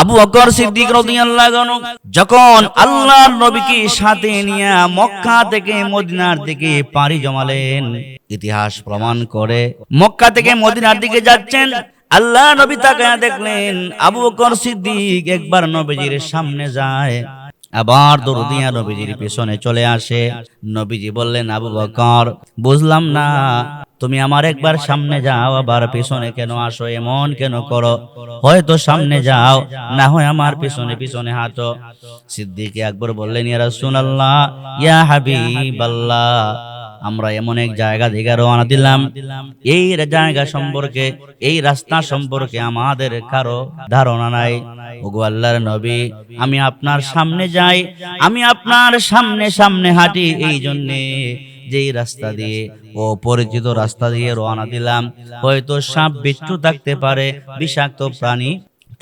আবু বকর সিদ্দিক রাদিয়াল্লাহু যখন আল্লাহর নবীকে সাথে নিয়ে মক্কা থেকে মদিনার দিকে পাড়ি জমালেন, ইতিহাস প্রমাণ করে মক্কা থেকে মদিনার দিকে যাচ্ছেন আল্লাহ নবী তাকায়া দেখলেন, আবু বকর সিদ্দিক একবার নবীজির সামনে যায়, আবার দরুদিয়া নবীজির পেছনে চলে আসে। নবীজি বললেন, আবু বকর, বুঝলাম না তুমি আমার একবার সামনে যাও আবার পিছনে কেন আসো এমন কেন করো? হয়তো সামনে যাও না হয় আমার পিছনে পিছনে হাঁটো। সিদ্দিকে আকবর বললেন ইয়া রাসূলুল্লাহ ইয়া হাবিবাল্লাহ। আমরা এমন এক জায়গা থেকে রওনা দিলাম। এই জায়গা সম্পর্কে এই রাস্তা সম্পর্কে আমাদের কারও ধারণা নাই। ওগো আল্লাহর নবী আমি আপনার সামনে যাই আমি আপনার সামনে সামনে হাঁটি এই জন্যে। যেই রাস্তা দিয়ে ও পরিচিত রাস্তা দিয়ে রওনা দিলাম হয়তো সাপ বিচ্ছু থাকতে পারে বিষাক্ত প্রাণী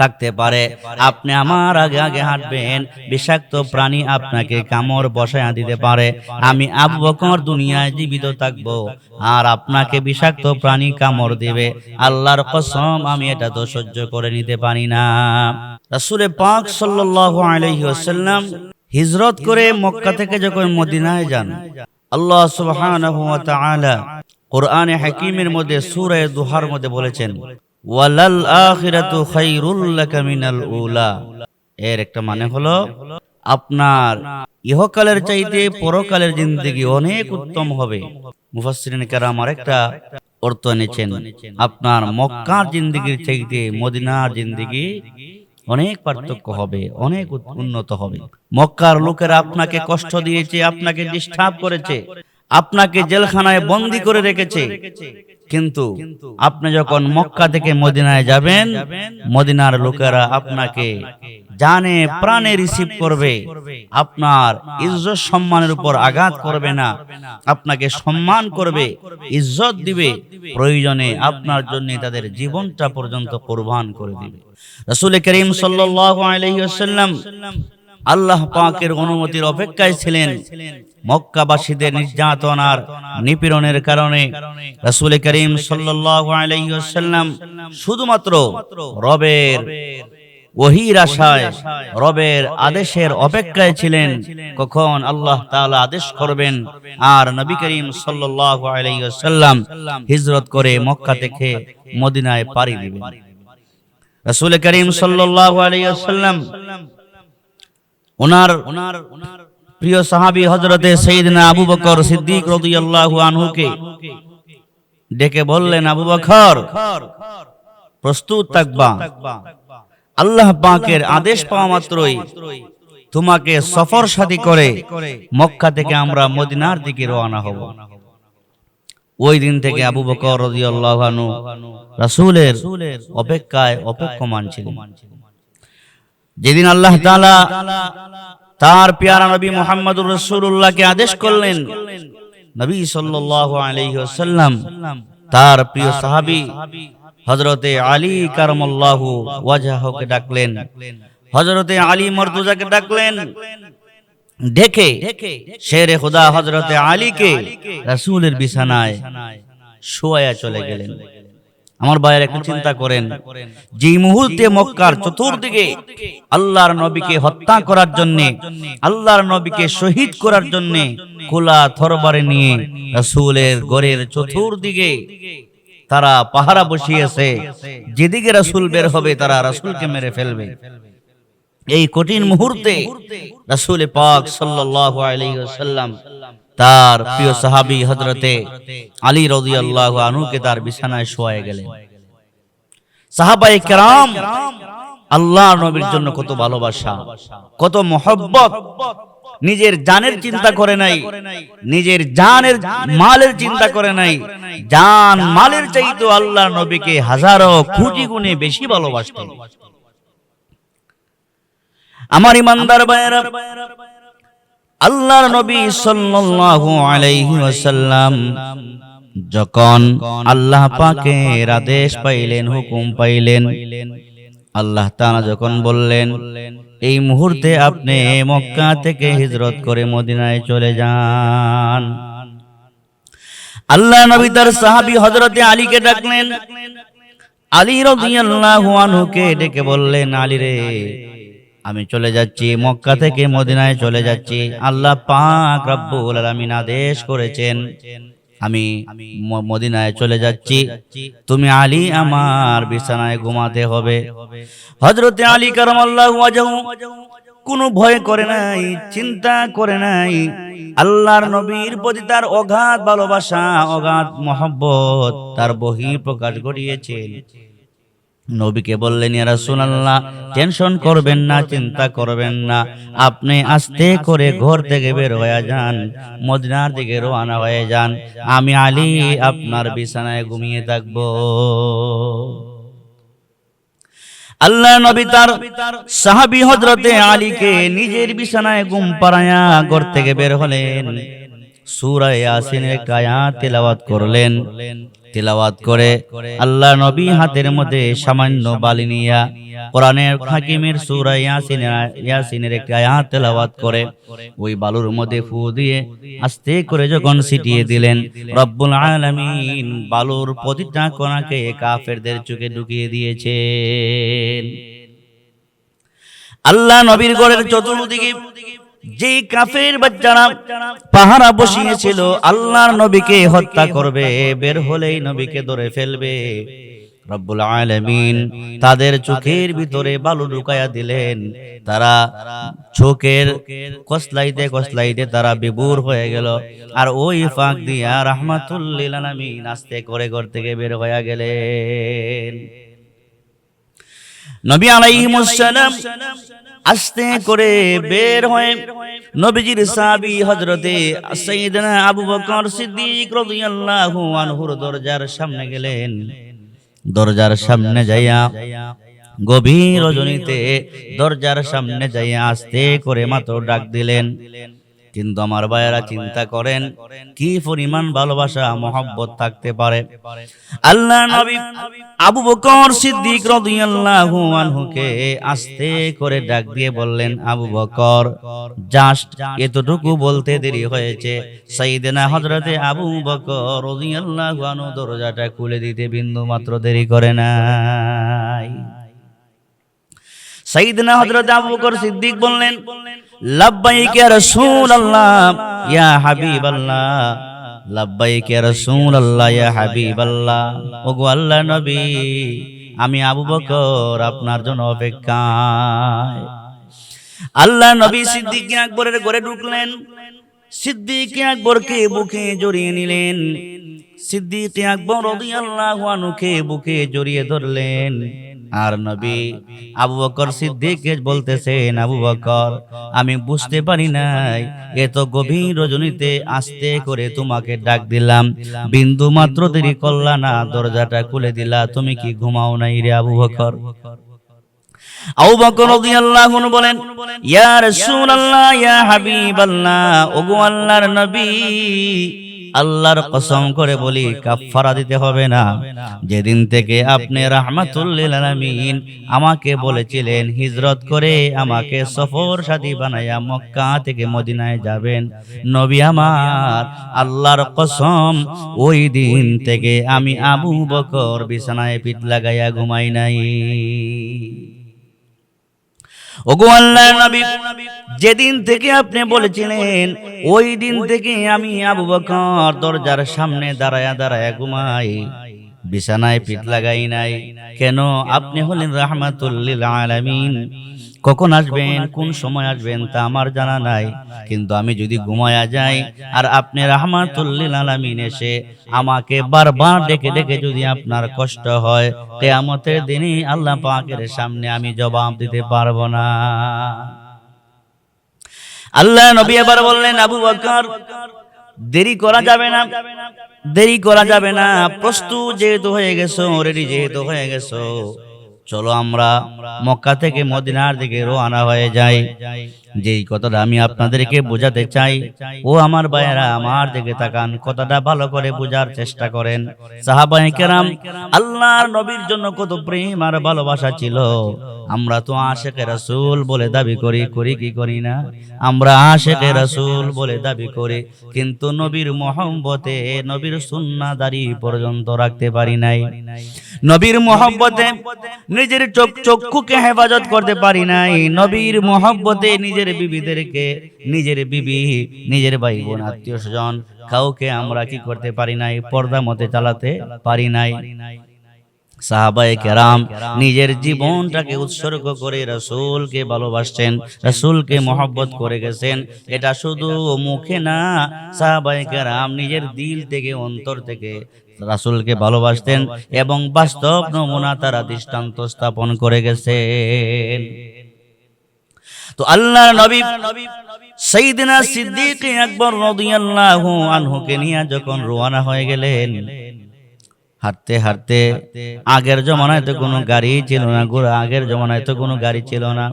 থাকতে পারে। আপনি আমার আগে আগে হাঁটবেন বিষাক্ত প্রাণী আপনাকে কামড় বসায় দিতে পারে। আমি আবু বকর দুনিয়ায় জীবিত থাকব আর আপনাকে বিষাক্ত প্রাণী কামড় দিবে। আল্লাহর কসম আমি এটা তো সহ্য করে নিতে পারি না। রাসূলে পাক সাল্লাল্লাহু আলাইহি ওয়াসাল্লাম হিজরত করে মক্কা থেকে যখন মদিনায় যান আল্লাহ তাআলা কোরআনে হাকিমের মধ্যে সূরা দুহার মধ্যে বলেছেন, ওয়ালাল আখিরাতু খায়রুল লাকা মিনাল উলা। এর একটা মানে হলো, আপনার ইহকালের চাইতে পরকালের জিন্দেগি অনেক উত্তম হবে। মুফাসসিরিন কেরাম আর একটা অর্থ এনেছেন, আপনার মক্কার জিন্দেগির চাইতে মদিনার জিন্দেগি অনেক পার্থক্য হবে অনেক উন্নত হবে। মক্কার লোকেরা আপনাকে কষ্ট দিয়েছে আপনাকে ডিস্টার্ব করেছে আপনাকে জেলখানায় বন্দি করে রেখেছে। কিন্তু আপনি যখন মক্কা থেকে মদিনায় যাবেন মদিনার লোকেরা আপনাকে জানে প্রাণে রিসিভ করবে। আপনার ইজ্জত সম্মানের উপর আঘাত করবে না। আপনাকে সম্মান করবে ইজ্জত দিবে। প্রয়োজনে আপনার জন্য তাদের জীবনটা পর্যন্ত কোরবান করে দিবে। রাসূল করিম সাল্লাল্লাহু আলাইহি ওয়াসাল্লাম আল্লাহ পাকের অনুমতির অপেক্ষায় ছিলেন। মক্কাবাসীদের নির্যাতন আর নিপীড়নের কারণে রাসূল করিম ওয়াসাল্লাম শুধুমাত্র রবের ওহির আশায়, রবের আদেশের অপেক্ষায় ছিলেন। কখন আল্লাহ তাআলা আদেশ করবেন আর নবী করিম সাল্লাল্লাহু আলাইহি ওয়াসাল্লাম হিজরত করে মক্কা থেকে মদিনায় পাড়ি দিবেন। রাসূল করিম সাল্লাল্লাহু আলাইহি ওয়াসাল্লাম ওনার ওনার প্রিয় সাহাবী সাইয়েদনা আবু বকর সিদ্দিক আনহুকে ডেকে বললেন, আবু বকর, প্রস্তুত থাকবা। আল্লাহ পাকের আদেশ পাওয়া মাত্রই তোমাকে সফর সাথী করে মক্কা থেকে আমরা মদিনার দিকে রওনা হব। ওই দিন থেকে আবু বকর রাদিয়াল্লাহু আনহু রাসূলের অপেক্ষায় অপেক্ষমান ছিলেন। যেদিন আল্লাহ তাআলা তার পেয়ারা নবী মুহাম্মদুর রাসূলুল্লাহকে আদেশ করলেন, নবী সাল্লাল্লাহু আলাইহি ওয়াসাল্লাম, তার প্রিয় সাহাবী হযরতে আলী কারামাল্লাহু ওয়াজহাহুকে ডাকলেন। হযরতে আলী মর্তুজাকে ডাকলেন। দেখে শেরে খোদা হযরতে আলীকে রাসূলের বিছানায় শোয়া চলে গেলেন। আমার ভাইয়ের একটু চিন্তা করেন। যে মুহূর্তে মক্কার চতুর্দিকে আল্লাহর নবীকে হত্যা করার জন্য আল্লাহর নবীকে শহীদ করার জন্য খোলা থরবারে নিয়ে রাসূলের গড়ের চতুর্দিকে তারা পাহারা বসিয়েছে। যেদিকে রাসূল বের হবে তারা রাসূলকে মেরে ফেলবে। এই কঠিন মুহূর্তে রাসূল পাক সাল্লাল্লাহু আলাইহি ওয়াসাল্লাম তার প্রিয় সাহাবী হযরতে আলী রাদিয়াল্লাহু আনহুকে তার বিছানায় শোয়ায় গেলেন। সাহাবায়ে কেরাম আল্লাহ নবীর জন্য কত ভালোবাসা কত মহব্বত নিজের জানের চিন্তা করে নাই নিজের জানের মালের চিন্তা করে নাই জান মালের চাইতো আল্লাহ নবীকে হাজারো কোটি গুণে বেশি ভালোবাসতেন। আমার ইমানদার ভাইয়েরা আল্লাহর নবী সাল্লাল্লাহু আলাইহি ওয়াসাল্লাম যখন আল্লাহ পাকের আদেশ পাইলেন, হুকুম পাইলেন, আল্লাহ তাআলা যখন বললেন, এই মুহূর্তে আপনি মক্কা থেকে হিজরত করে মদিনায় চলে যান। আল্লাহ নবী তার সাহাবী হযরতে আলীকে ডাকলেন। আলী রাদিয়াল্লাহু আনহুকে ডেকে বললেন, আলী রে আমি চলে যাচ্ছি মক্কা থেকে মদিনায় চলে যাচ্ছি। আল্লাহ পাক রব্বুল আলামিন আদেশ করেছেন, আমি মদিনায় চলে যাচ্ছি। তুমি আলী আমার বিছানায় ঘুমাতে হবে। হযরতে আলী কারামাল্লাহু ওয়াজহু কোনো ভয় করে নাই, চিন্তা করে নাই। আল্লাহর নবীর প্রতি তার অগাধ ভালোবাসা, অগাধ মহব্বত তার বহি প্রকাশ ঘটিয়েছেন। নবীকে বললেন, ইয়া রাসূলুল্লাহ, টেনশন করবেন না, চিন্তা করবেন না। আপনি আস্তে করে ঘর থেকে বের হয়ে যান, মদিনার দিকে রওনা হয়ে যান। আমি আলী আপনার বিছানায় ঘুমিয়ে থাকব। আল্লাহ নবী তার সাহাবী হযরতে আলীকে নিজের বিছানায় ঘুম পাড়ায়া ঘর থেকে বের হলেন। ওই বালুর মধ্যে ফু দিয়ে আস্তে করে যখন ছিটিয়ে দিলেন, রব্বুল আলামিন বালুর প্রতিটা কণাকে কাফেরদের চোখে ঢুকিয়ে দিয়েছেন। আল্লাহ নবীর গড়ের চতুর্দিকে যে কাফের বাচ্চারা পাহারা বসিয়েছিল, আল্লাহর নবীকে হত্যা করবে, বের হলেই নবীকে ধরে ফেলবে। রব্বুল আলামিন তাদের চোখের ভিতরে বালু ঢুকাইয়া দিলেন। তারা চোখের কসলাইতে কসলাইতে তারা বিবুর হয়ে গেল। আর ওই ফাঁক দিয়া রাহমাতুল্লিল আলামিন আস্তে করে ঘর থেকে বের হয়ে গেলেন। নবী আলাইহিমুস সালাম আস্তে করে বের হয়ে নবীজির সাহাবি হজরতে সাইয়েদনা আবু বকর সিদ্দিক রাদিয়াল্লাহু আনহুর দরজার সামনে গেলেন। দরজার সামনে যাইয়া গভীর রজনীতে দরজার সামনে যাইয়া আস্তে করে মাত্র ডাক দিলেন। কিন্তু আমার ভাইয়েরা চিন্তা করেন কি পরিমাণ ভালোবাসা মহব্বত থাকতে পারে? আল্লাহ নবী আবু বকর সিদ্দিক রাদিয়াল্লাহু আনহুকে আস্তে করে ডাক দিয়ে বললেন আবু বকর জাস্ট এতটুকু বলতে দেরি হয়েছে। সাইয়েদনা হযরতে আবু বকর রাদিয়াল্লাহু আনহু দরজাটা খুলে দিতে বিন্দু মাত্র দেরি করে নাই। সাইয়েদনা হযরত আবু বকর সিদ্দিক বললেন লাব্বাইক ইয়া ওগো আল্লাহ নবী, আমি আবু বকর আপনার জন্য অপেক্ষায়। আল্লাহ নবী সিদ্দিক আকবরের ঘরে ঢুকলেন। সিদ্দিক আকবরকে বুকে জড়িয়ে নিলেন। সিদ্দিক আকবর রাদিয়াল্লাহু আনহুকে বুকে জড়িয়ে ধরলেন। আর নবী আবু বকর সিদ্দিককে বলতেছেন, আবু বকর, আমি বুঝতে পারি নাই। এত গভীর রজনীতে আস্তে করে তোমাকে ডাক দিলাম। বিন্দু মাত্র দেরি করলা না, দরজাটা খুলে দিলা। তুমি কি ঘুমাও নাই রে আবু বকর? আবু বকর রাদিয়াল্লাহু আল্লাহর নবী আল্লাহর কসম করে বলি কাফফারা দিতে হবে না। যেদিন থেকে আপনি রাহমাতুল্লিল আলামিন আমাকে বলেছিলেন হিজরত করে আমাকে সফর সাথী বানায়া মক্কা থেকে মদিনায় যাবেন। নবী আমার আল্লাহর কসম ওই দিন থেকে আমি আবু বকর বিছানায় পিঠ লাগাইয়া ঘুমাই নাই। ওগো আল্লাহ নবী, যেদিন থেকে আপনি বলেছিলেন, ওই দিন থেকে আমি আবু বকর দরজার সামনে দাঁড়ায়া দাঁড়ায়া ঘুমাই। বিছানায় পিঠ লাগাই নাই। কেন? আপনি হলেন রাহমাতুল্লিল আলামিন। কখন আসবেন কোন সময় আসবেন তা আমার জানা নাই। কিন্তু আমি যদি ঘুমায়া যাই আর আপনি রাহমাতুল্লিল আলামিন এসে আমাকে বারবার ডেকে ডেকে যদি আপনার কষ্ট হয় কেয়ামতের দিনে আল্লাহ পাকের সামনে আমি জবাব দিতে পারব না। আল্লাহ নবী এবার বললেন আবু বকর দেরি করা যাবে না দেরি করা যাবে না। প্রস্তুত যেহেতু হয়ে গেছো রেডি যেহেতু হয়ে গেছো। চলো আমরা মক্কা থেকে মদিনার দিকে রোয়ানা হয়ে যাই। যেই কথাটা আমি আপনাদেরকে বোঝাতে চাই, ও আমার ভাইয়েরা, আমার দিকে তাকান, কথাটা ভালো করে বোঝার চেষ্টা করেন। সাহাবায়ে কেরাম আল্লাহর নবীর জন্য কত প্রেম আর ভালোবাসা ছিল। আমরা তো আশেকে রাসূল বলে দাবি করি করি কি করি না? আমরা আশেকে রাসূল বলে দাবি করি, কিন্তু নবীর মহব্বতে, নবীর সুন্নাদারি পর্যন্ত রাখতে পারি নাই। নবীর মহব্বতে, নিজের চোখ চক্ষুকে হেফাজত করতে পারি নাই। নবীর মহব্বতে, নিজের বিবিদেরকে, নিজের বিবি, নিজের ভাই বোন আত্মীয় স্বজন কাউকে আমরা কি করতে পারি নাই, পর্দা মতে চালাতে পারি নাই। সাহাবায়ে কেরাম নিজের জীবনটাকে উৎসর্গ করে রাসূলকে ভালোবাসছেন রাসূলকে মহব্বত করে গেছেন। এটা শুধু মুখে না, সাহাবায়ে কেরাম নিজের দিল থেকে, অন্তর থেকে রাসূলকে ভালোবাসতেন এবং বাস্তব নমুনা তারা দৃষ্টান্ত স্থাপন করে গেছেন। তো আল্লাহ নবী সাইয়েদনা সিদ্দিক আকবর রাদিয়াল্লাহু আনহুকে নিয়ে যখন রোয়ানা হয়ে গেলেন, হাঁটতে হাঁটতে আগের জমানায় তো কোনো গাড়ি ছিল না গোড়া আগের জমানায় তো কোনো গাড়ি ছিল না।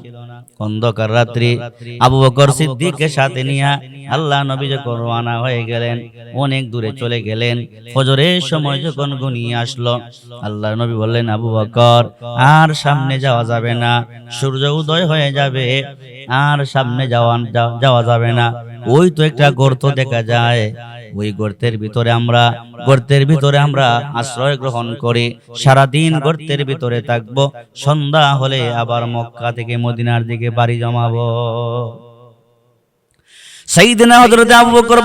অন্ধকার রাত্রি আবু বকর সিদ্দিককে সাথে নিয়ে আল্লাহ নবী যখন রওনা হয়ে গেলেন, অনেক দূরে চলে গেলেন। ফজরের সময় যখন ঘনিয়ে আসলো, আল্লাহ নবী বললেন, আবু বকর, আর সামনে যাওয়া যাবে না, সূর্য উদয় হয়ে যাবে আর সামনে যাওয়া যাওয়া যাবে না। ওই তো একটা গর্ত দেখা যায়। ওই গর্তের ভিতরে আমরা গর্তের ভিতরে আমরা আশ্রয় গ্রহণ করি। সারাদিন গর্তের ভিতরে থাকব। সন্ধ্যা হলে আবার মক্কা থেকে মদিনার দিকে বাড়ি জমাবো। সাইদিনা হযরত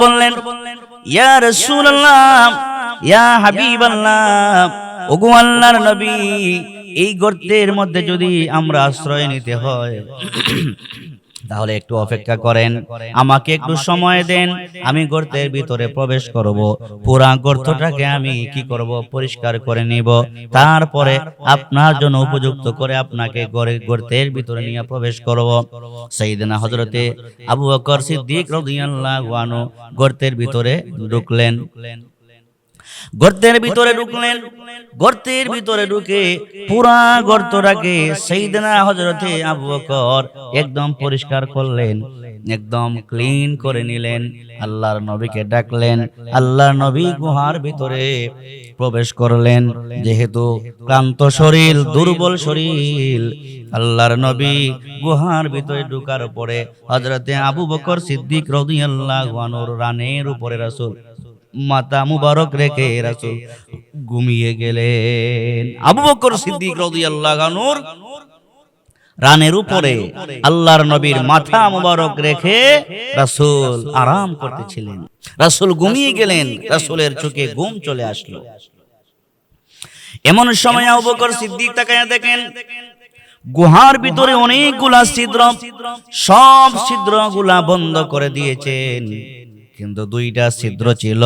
বললেন, ইয়া ইয়া হাবিবাল্লাহ, ওগো আল্লাহর নবী এই গর্তের মধ্যে যদি আমরা আশ্রয় নিতে হয় তাহলে একটু অপেক্ষা করেন। আমাকে একটু সময় দেন আমি গর্তের ভিতরে প্রবেশ করব। পুরা গর্তটাকে আমি কি করব? পরিষ্কার করে নিব। তারপরে আপনার জন্য উপযুক্ত করে আপনাকে গর্তের ভিতরে নিয়ে প্রবেশ করব। সাইয়েদনা হযরতে আবু বকর সিদ্দিক রাদিয়াল্লাহু আনহু গর্তের ভিতরে ঢুকলেন। গর্তের ভিতরে ঢুকলেন। গর্তের ভিতরে ঢুকে পুরা গর্তটাকে সেইদিনা হজরতে আবু বকর একদম পরিষ্কার করলেন একদম ক্লিন করে নিলেন আল্লাহর নবীকে ডাকলেন আল্লাহর নবী গুহার ভিতরে প্রবেশ করলেন যেহেতু ক্লান্ত শরীর দুর্বল শরীর আল্লাহর নবী গুহার ভিতরে ঢুকার পরে হজরতে আবু বকর সিদ্দিক রাদিয়াল্লাহু রানের উপরে রাসূল মাতা মুবারক রেখে রাসূল ঘুমিয়ে গেলেন। আবু বকর সিদ্দিক রাদিয়াল্লাহু আনহুর রানের উপরে আল্লাহর নবীর মাথা মুবারক রেখে রাসূল আরাম করতেছিলেন। রাসূল ঘুমিয়ে গেলেন, রাসূলের চোখে ঘুম চলে আসলো। এমন সময় আবু বকর সিদ্দিক তাকায়া দেখেন, গুহার ভিতরে অনেকগুলা ছিদ্র, সব ছিদ্রগুলা বন্ধ করে দিয়েছেন। কিন্তু দুইটা ছিদ্র ছিল।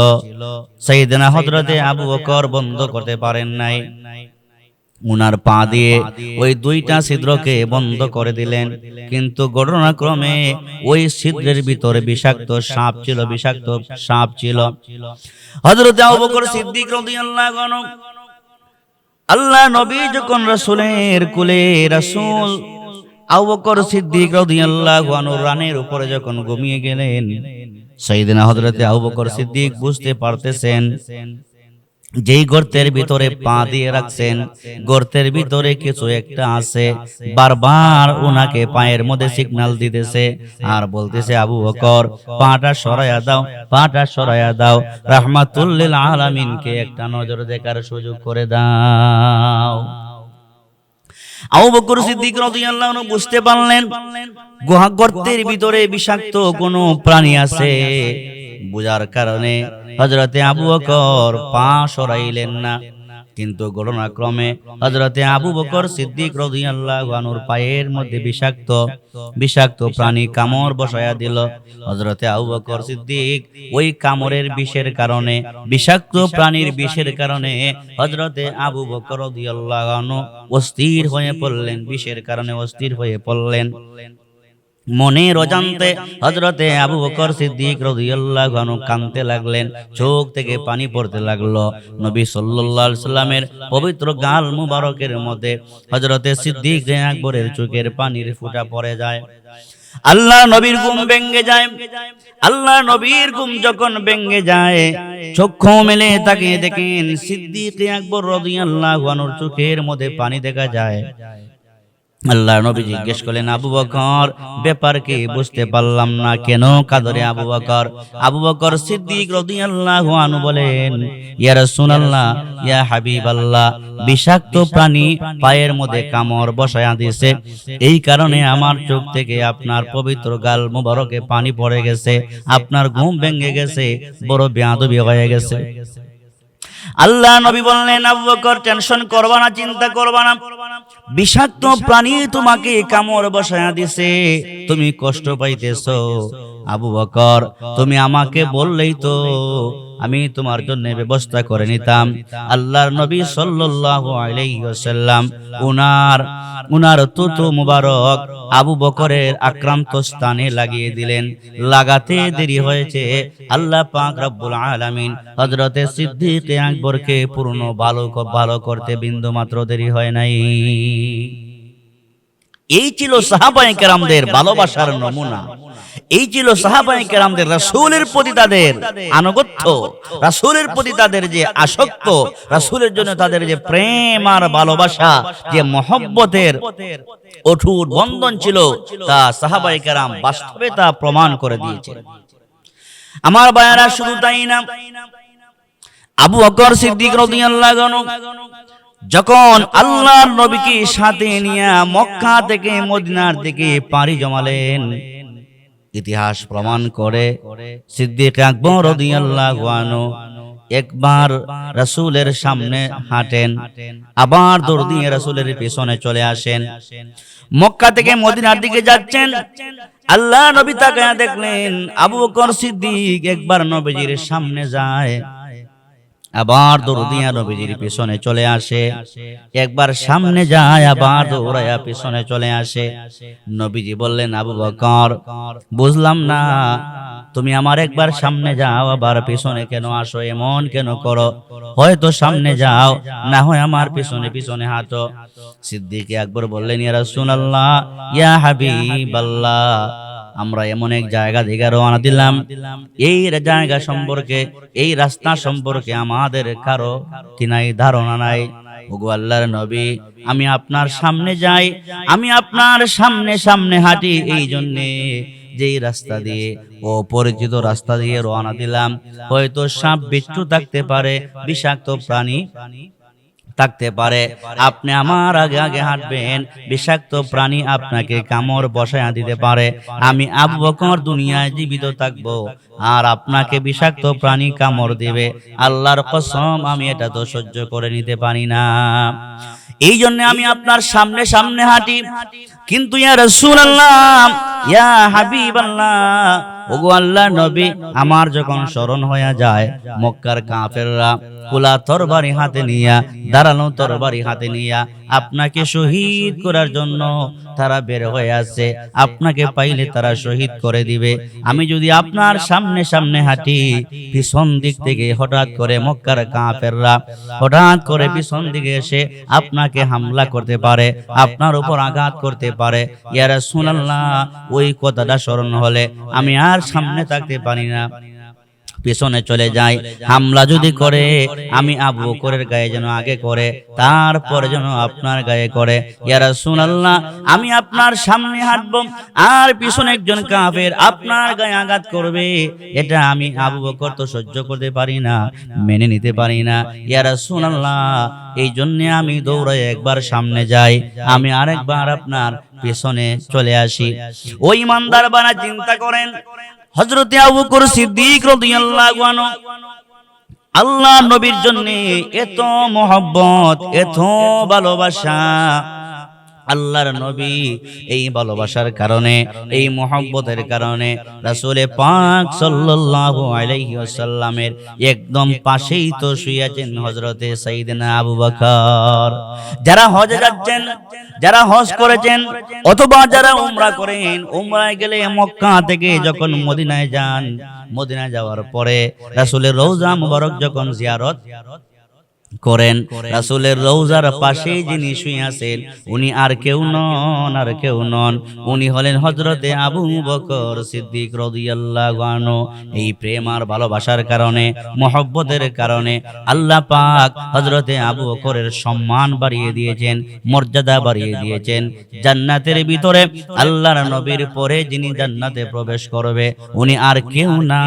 সাইয়েদনা হজরতে আবু বকর বন্ধ করতে পারেন নাই। উনার পা দিয়ে ওই দুইটা ছিদ্রকে বন্ধ করে দিলেন। কিন্তু ঘটনাক্রমে ওই ছিদ্রের ভিতরে বিষাক্ত সাপ ছিল বিষাক্ত সাপ ছিল। হযরত আবু বকর সিদ্দিক রাদিয়াল্লাহু আনহু আল্লাহ নবী যখন রাসূলের কুলে রাসূল আবু বকর সিদ্দিক রাদিয়াল্লাহু আনহু রানের উপরে যখন ঘুমিয়ে গেলেন সাইয়েদনা হযরতে আবু বকর সিদ্দিক বুঝতে পারতেছেন, যেই গর্তের ভিতরে পা দিয়ে রাখছেন, গর্তের ভিতরে কিছু একটা আছে, বারবার ওনাকে পায়ের মধ্যে সিগন্যাল দিতেছে আর বলতেছে, আবু বকর, পাটা সরাইয়া দাও, পাটা সরাইয়া দাও, রাহমাতুল্লিল আলামিনকে একটা নজর দেখার সুযোগ করে দাও। আবু বকর সিদ্দিক রাদিয়াল্লাহু আনহু বুঝতে পারলেন গুহা গর্তের ভিতরে বিষাক্ত কোন প্রাণী আছে। বুঝার কারণে হযরতে আবু বকর পা সরাইলেন না। কিন্তু ঘটনাক্রমে হজরতে আবু বকর সিদ্দিক আনহুর পায়ের মধ্যে বিষাক্ত বিষাক্ত প্রাণী কামড় বসায়া দিল। হজরতে আবু বকর সিদ্দিক ওই কামড়ের বিষের কারণে, বিষাক্ত প্রাণীর বিষের কারণে হযরতে আবু বকর অস্থির হয়ে পড়লেন, বিষের কারণে অস্থির হয়ে পড়লেন। মনের অজান্তে হজরতে আবু বকর সিদ্দিক রাদিয়াল্লাহু আনহু কাঁদতে লাগলেন, চোখ থেকে পানি পড়তে লাগল। নবী আলাইহি সাল্লামের পবিত্র গাল মুবারকের মধ্যে হজরতে সিদ্দিক আকবরের চোখের পানির ফুটা পড়ে যায়। আল্লাহ নবীর ঘুম ভেঙ্গে যায়। আল্লাহ নবীর ঘুম যখন ভেঙ্গে যায়, চক্ষু মেলে তাকে দেখেন সিদ্দিক আকবর রাদিয়াল্লাহু আনহুর চোখের মধ্যে পানি দেখা যায়। আল্লাহ নবী জিজ্ঞেস করলেন, আবু বকর, ব্যাপার কি? বুঝতে পারলাম না কেন? কাদরে আবু বকর আবু বকর সিদ্দিক রাদিয়াল্লাহু আনহু বলেন, ইয়া রাসূলুল্লাহ, ইয়া হাবিবাল্লাহ, বিষাক্ত প্রাণী পায়ের মধ্যে কামড় বসায়া দিয়েছে। এই কারণে আমার চোখ থেকে আপনার পবিত্র গাল মুবারকে পানি পড়ে গেছে, আপনার ঘুম ভেঙে গেছে, বড় বেয়াদবি হয়ে গেছে। আল্লাহ নবী বললেন, আবু বকর, টেনশন করবা না, চিন্তা করবা না। বিষাক্ত প্রাণী তোমাকে কামড় বসায়া দিছে। তুমি কষ্ট পাইতেছো। আবু বকর, তুমি আমাকে বললেই তো আমি তোমার জন্য ব্যবস্থা করে নিতাম। আল্লাহর নবী সাল্লাল্লাহু আলাইহি উনার উনার তুতু মুবারক আবু বকরের আক্রান্ত স্থানে লাগিয়ে দিলেন। লাগাতে দেরি হয়েছে। আল্লাহ পাক রব্বুল আলামিন হযরতে সিদ্দিক আকবরকে পূর্ণ ভালো ভালো করতে বিন্দু মাত্র দেরি হয় নাই। এই ছিল সাহাবায়ে কেরামদের ভালোবাসার নমুনা। এই ছিল সাহাবায়ে কেরামদের রাসূলের প্রতি তাদের আনুগত্য রাসূলের প্রতি তাদের যে আসক্ত রাসূলের জন্য তাদের যে প্রেম আর ভালোবাসা যে মহব্বতের অঠুট বন্ধন ছিল তা সাহাবায়ে কেরাম বাস্তবে তা প্রমাণ করে দিয়েছে আমার বায়ারা শুধু তাই না আবু বকর সিদ্দিক রাদিয়াল্লাহু আনহু যখন আল্লাহর নবীকে সাথে নিয়ে মক্কা থেকে মদিনার দিকে পাড়ি জমালেন ইতিহাস প্রমাণ করে সিদ্দিক আকবর রাদিয়াল্লাহু একবার রাসূলের সামনে হাঁটেন, আবার দৌড় দিয়ে রাসূলের পেছনে চলে আসেন। মক্কা থেকে মদিনার দিকে যাচ্ছেন। আল্লাহ নবী তাকায়া দেখলেন আবু বকর সিদ্দিক একবার নবীজির সামনে যায়। আবার দৌড়িয়া নবীজির পিছনে চলে আসে। একবার সামনে যায় আবার দৌড়াইয়া পিছনে চলে আসে। নবীজি বললেন আবু বকর বুঝলাম না। তুমি আমার একবার সামনে যাও আবার পিছনে কেন আসো? এমন কেন করো? হয়তো সামনে যাও না হয় আমার পিছনে পিছনে হাঁটো। সিদ্দিকে আকবর বললেন ইয়া রাসূলুল্লাহ ইয়া হাবিবাল্লাহ। আমরা এমন এক জায়গা থেকে রওনা দিলাম। এই জায়গা সম্পর্কে, এই রাস্তা সম্পর্কে আমাদের কারও কি নাই ধারণা নাই। আল্লাহর নবী, আমি আপনার সামনে যাই, আমি আপনার সামনে সামনে হাঁটি। এই জন্যে যেই রাস্তা দিয়ে ও পরিচিত রাস্তা দিয়ে রওনা দিলাম। হয়তো সাপ বিচ্ছু থাকতে পারে, বিষাক্ত প্রাণী। থাকতে পারে। আপনি আমার আগে আগে হাঁটবেন, বিষাক্ত প্রাণী আপনাকে কামড় বসায়া দিতে পারে। আমি আবু বকর দুনিয়ায় জীবিত থাকব, আর আপনাকে বিষাক্ত প্রাণী কামড় দিবে। আল্লাহর কসম, আমি এটা তো সহ্য করে নিতে পারি না। এই জন্য আমি আপনার সামনে সামনে হাঁটি। কিন্তু ইয়া রাসূলুল্লাহ, ইয়া হাবিবাল্লাহ ওগো আল্লাহ নবী, আমার যখন স্মরণ হয়ে যায়, মক্কার কাফেররা কুলা তরবারি হাতে নিয়া, দাঁড়ানো তরবারি হাতে নিয়া আপনাকে শহীদ করার জন্য তারা বের হয়ে আছে আপনাকে পাইলে তারা শহীদ করে দিবে। আমি যদি আপনার সামনে সামনে হাঁটি, পিছন দিক থেকে হঠাৎ করে মক্কার কাফেররা হঠাৎ করে পিছন দিকে এসে আপনাকে হামলা করতে পারে, আপনার উপর আঘাত করতে পারে। ইয়ারা শুনাল্লাহ ওই কথাটা স্মরণ হলে আমি আর সামনে থাকতে পারি না পেছনে চলে যায়। হামলা যদি করে আমি আবু বকরের গায়ে যেন আগে করে তারপরে যেন আপনার গায়ে করে। ইয়ারা সুনাল্লাহ আমি আপনার সামনে হাঁটবো আর পিছনে একজন কাফের আপনার গায়ে আঘাত করবে। এটা আমি আবু বকর তো সহ্য করতে পারি না মেনে নিতে পারি না। ইয়ারা সুনাল্লাহ এই জন্য আমি দৌড়াই একবার সামনে যাই আমি আরেকবার আপনার পেছনে চলে আসি। ওই ইমানদার বানা চিন্তা করেন হজরতে আবু বকর সিদ্দিক রাদিয়াল্লাহু আল্লাহ নবীর জন্য এত মহব্বত এত ভালোবাসা। আল্লাহর নবী এই ভালোবাসার কারণে, এই মহব্বতের কারণে রাসূলে পাক সাল্লাল্লাহু আলাইহি ওয়াসাল্লামের একদম পাশেই তো শুয়েছেন হযরতে সাইয়েদনা আবু বকর। যারা হজে যাচ্ছেন, যারা হজ করেছেন অথবা যারা উমরা করেন, উমরায় গেলে মক্কা থেকে যখন মদিনায় যান, মদিনায় যাওয়ার পরে রাসূলের রওজা মুবারক যখন জিয়ারত করেন। রাসূলের রওজার পাশে যিনি শুয়ে আছেন উনি আর কেউ নন আর কেউ নন। উনি হলেন হযরতে আবু বকর সিদ্দিক রাদিয়াল্লাহু আনহু। এই প্রেম আর ভালোবাসার কারণে মহব্বতের কারণে আল্লাহ পাক হযরতে আবু বকরের সম্মান বাড়িয়ে দিয়েছেন মর্যাদা বাড়িয়ে দিয়েছেন। জান্নাতের ভিতরে আল্লাহর নবীর পরে যিনি জান্নাতে প্রবেশ করবে উনি আর কেউ না।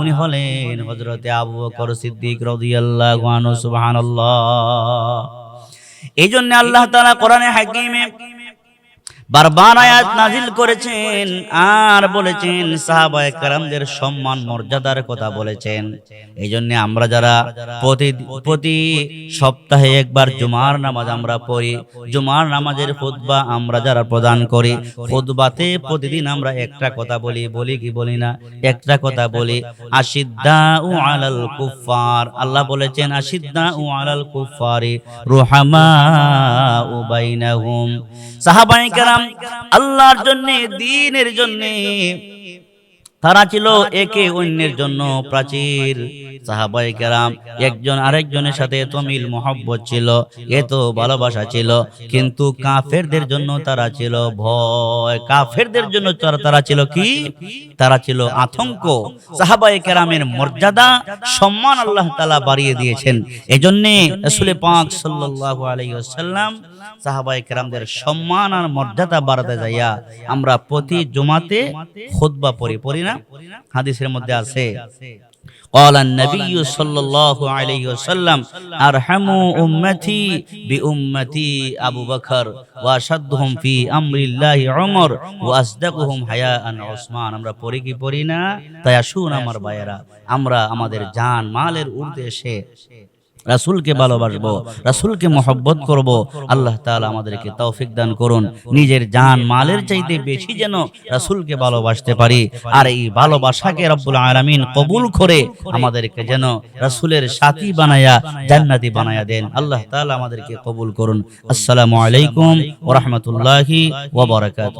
উনি হলেন হজরতে আবু বকর সিদ্দিক রাদিয়াল্লাহু আনহু। সুবহানাল্লাহ। এই জন্য আল্লাহ তাআলা কোরআনে হাকিমে বারবার আয়াত নাজিল করেছেন আর বলেছেন সাহাবায়ে কেরামদের সম্মান, মর্যাদার কথা বলেছেন। এই জন্য আমরা যারা প্রতি প্রতি সপ্তাহে একবার জুমার নামাজ আমরা পড়ি, জুমার নামাজের খুতবা আমরা যারা প্রদান করি, খুতবাতে প্রতিদিন আমরা একটা কথা বলি বলি কি বলি না, একটা কথা বলি আশিদ্দা ও আলাল কুফার আল্লাহ বলেছেন আশিদ্দা উ আলাল কুফারি রুহামা উ বাইনাহুম। সাহাবায়ে কেরাম আল্লাহর জন্য দ্বীনের জন্য। তারা ছিল একে অন্যের জন্য প্রাচীর। সাহাবাই কেরাম, একজন আরেকজনের সাথে ছিল এত ভালোবাসা ছিল, কিন্তু কাফেরদের জন্য তারা ছিল ভয়। কাফেরদের জন্য তারা ছিল কি? তারা ছিল আতঙ্ক। সাহাবাই কেরামের মর্যাদা সম্মান আল্লাহ তালা বাড়িয়ে দিয়েছেন। এজন্যে রসুল পাক সাল্লাল্লাহু আলাইহি ওয়াসাল্লাম সাহাবাই কেরামদের সম্মান আর মর্যাদা বাড়াতে যাইয়া আমরা প্রতি জুমাতে খুতবা পড়ি পড়ি না হাদিসের মধ্যে আছে قال النبي صلى الله عليه وسلم ارحموا امتي بامتي ابو بكر واشدهم في امر الله عمر واصدقهم حياء عثمان আমরা পড়ি কি পড়ি না তাই আসুন আমার ভাইয়েরা আমরা আমাদের জান মালের ঊর্ধ্বে এসে রাসূলকে ভালোবাসবো রাসূলকে মহব্বত করব আল্লাহ তাআলা আমাদেরকে তৌফিক দান করুন। নিজের জান মালের চাইতে বেশি যেন রাসূলকে ভালোবাসতে পারি। আর এই ভালোবাসাকে রব্বুল আলামিন কবুল করে আমাদেরকে যেন রাসূলের সাথী বানায়া জান্নাতি বানায়া দেন। আল্লাহ তাআলা আমাদেরকে কবুল করুন। আসসালামু আলাইকুম ওয়া রাহমাতুল্লাহি ওয়া বারাকাতুহু।